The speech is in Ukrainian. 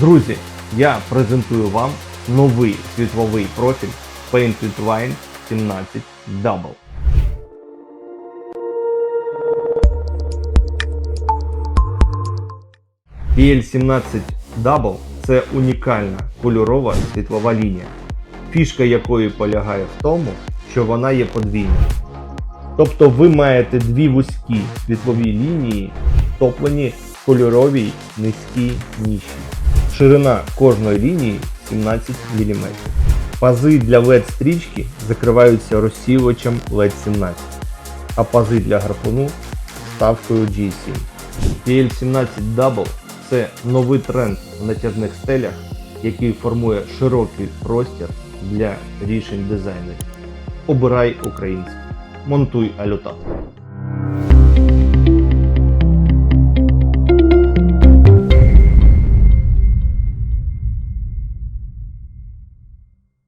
Друзі, я презентую вам новий світловий профіль Paint with Wine 17 Double. PL17 Double це унікальна кольорова світлова лінія, фішка якої полягає в тому, що вона є подвійною. Тобто ви маєте дві вузькі світлові лінії, втоплені в кольоровій низькій ніші. Ширина кожної лінії 17 мм. Пази для LED-стрічки закриваються розсіювачем LED 17, а пази для гарпуну вставкою G7. PL17 Double це новий тренд в натяжних стелях, який формує широкий простір для рішень дизайнерів. Обирай українське. Монтуй алютат.